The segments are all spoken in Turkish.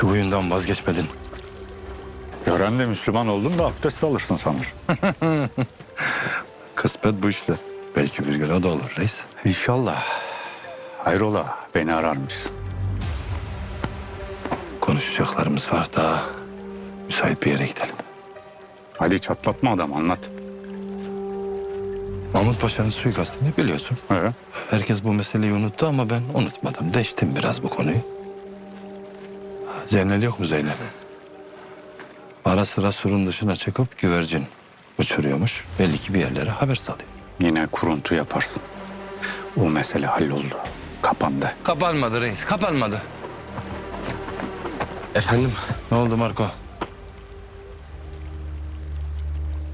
Şu huyundan vazgeçmedin. Gören de Müslüman oldun da abdest alırsın sanır. Kısmet bu işte. Belki bir gün o da olur reis. İnşallah. Hayrola beni ararmışsın. Konuşacaklarımız var daha. Müsait bir yere gidelim. Hadi çatlatma adam anlat. Mahmut Paşa'nın suikastını biliyorsun. He? Herkes bu meseleyi unuttu ama ben unutmadım. Deştim biraz bu konuyu. Zeynel yok mu Zeynel? Ara sıra surun dışına çıkıp güvercin uçuruyormuş. Belli ki bir yerlere haber salıyor. Yine kuruntu yaparsın. O mesele halloldu. Kapandı. Kapanmadı reis, kapanmadı. Efendim? Ne oldu Marco?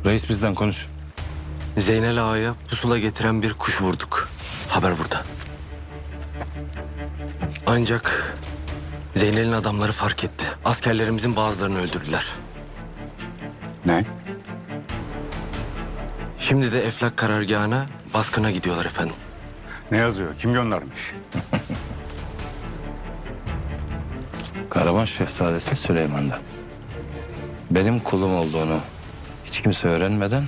Reis bizden konuş. Zeynel Ağa'ya pusula getiren bir kuş vurduk. Haber burada. Ancak Zeynel'in adamları fark etti. Askerlerimizin bazılarını öldürdüler. Ne? Şimdi de Eflak karargahına baskına gidiyorlar efendim. Ne yazıyor? Kim göndermiş? Karavan Şehzadesi Süleyman'da. Benim kulum olduğunu hiç kimse öğrenmeden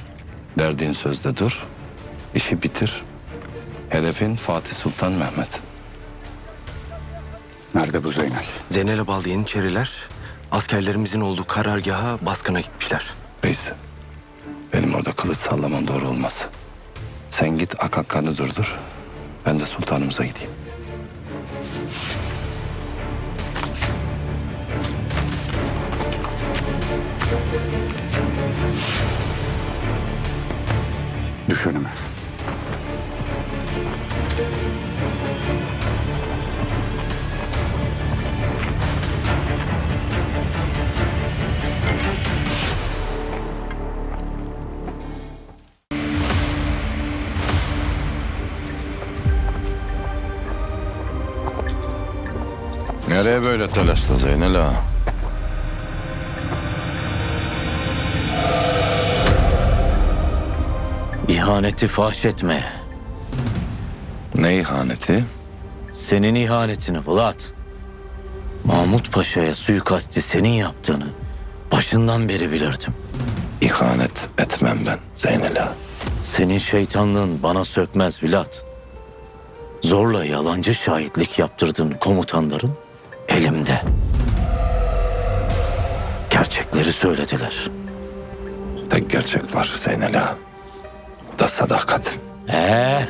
verdiğin sözde dur, işi bitir. Hedefin Fatih Sultan Mehmet. Nerede bu Zeynel? Zeynel'e bağlı Yeniçeriler askerlerimizin olduğu karargaha baskına gitmişler. Reis, benim orada kılıç sallaman doğru olmaz. Sen git Akakkan'ı durdur. Ben de sultanımıza gideyim. Düş Nereye böyle telaşlı Zeynel ağa? İhaneti fahş etme. Ne ihaneti? Senin ihanetini Bulat. Mahmut Paşa'ya suikasti senin yaptığını başından beri bilirdim. İhanet etmem ben Zeynel ağa. Senin şeytanlığın bana sökmez Bulat. Zorla yalancı şahitlik yaptırdığın komutanların elimde. Gerçekleri söylediler. Tek gerçek var Zeynel ağa. O da sadakat. Ee,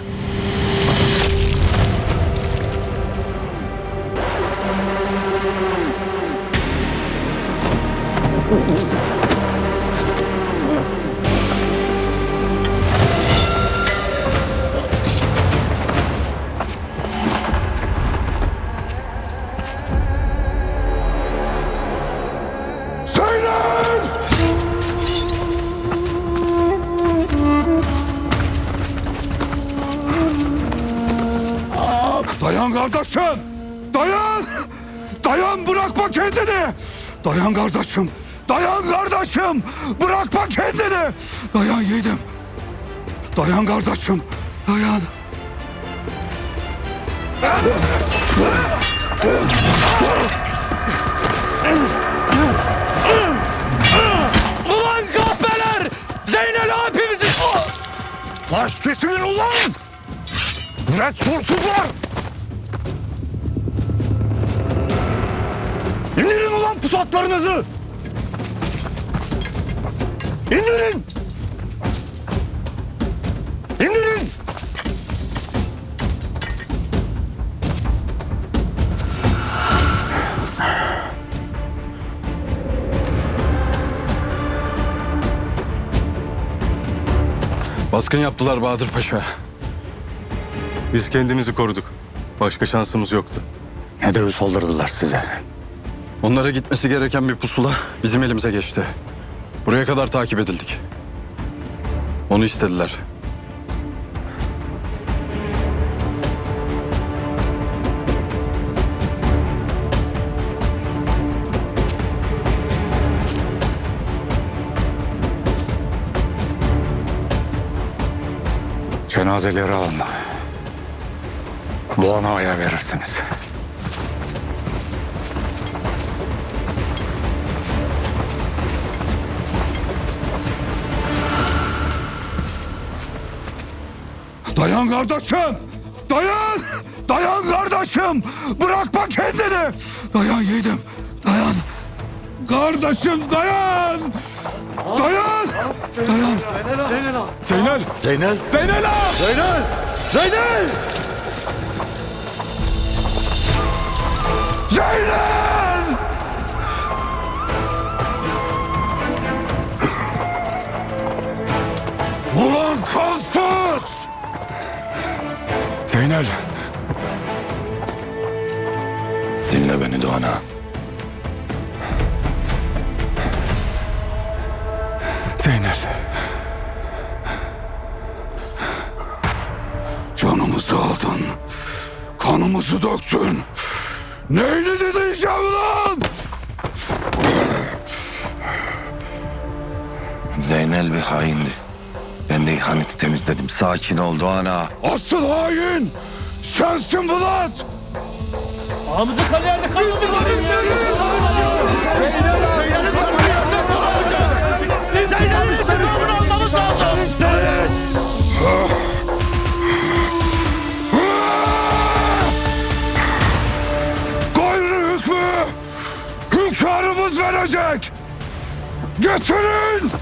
Dayan bırakma kendini! Dayan kardeşim! Dayan kardeşim! Bırakma kendini! Dayan yiğidim! Dayan kardeşim! Dayan! Ulan kahpeler! Zeynel abimizi... Taş kesilin ulan! Resursuzlar! İndirin ulan pusatlarınızı! İndirin! İndirin! Baskın yaptılar Bahadır Paşa. Biz kendimizi koruduk. Başka şansımız yoktu. Ne dövüş saldırdılar size? Onlara gitmesi gereken bir pusula bizim elimize geçti. Buraya kadar takip edildik. Onu istediler. Cenazeleri alın. Bu anaya verirsiniz. Dayan kardeşim. Dayan. Dayan kardeşim. Bırakma kendini. Dayan yiğidim. Dayan. Kardeşim dayan. Dayan. Dayan. Zeynel. Zeynel. Zeynel ağa! Zeynel. Zeynel. Zeynel. Zeynel. Dinle beni Doğan ağa. Zeynel. Canımızı aldın. Kanımızı döktün. Neyini dinleyeceğim lan? Zeynel bir haindi. Ben de ihaneti temizledim. Sakin ol Doğan ağa. Asıl hain sensin Vlad. Ağamızı kan yerde kaldırdınız. Zeynel'in sorumlusunu almamız lazım. Gayrı hükmü hünkârımız verecek. Getirin.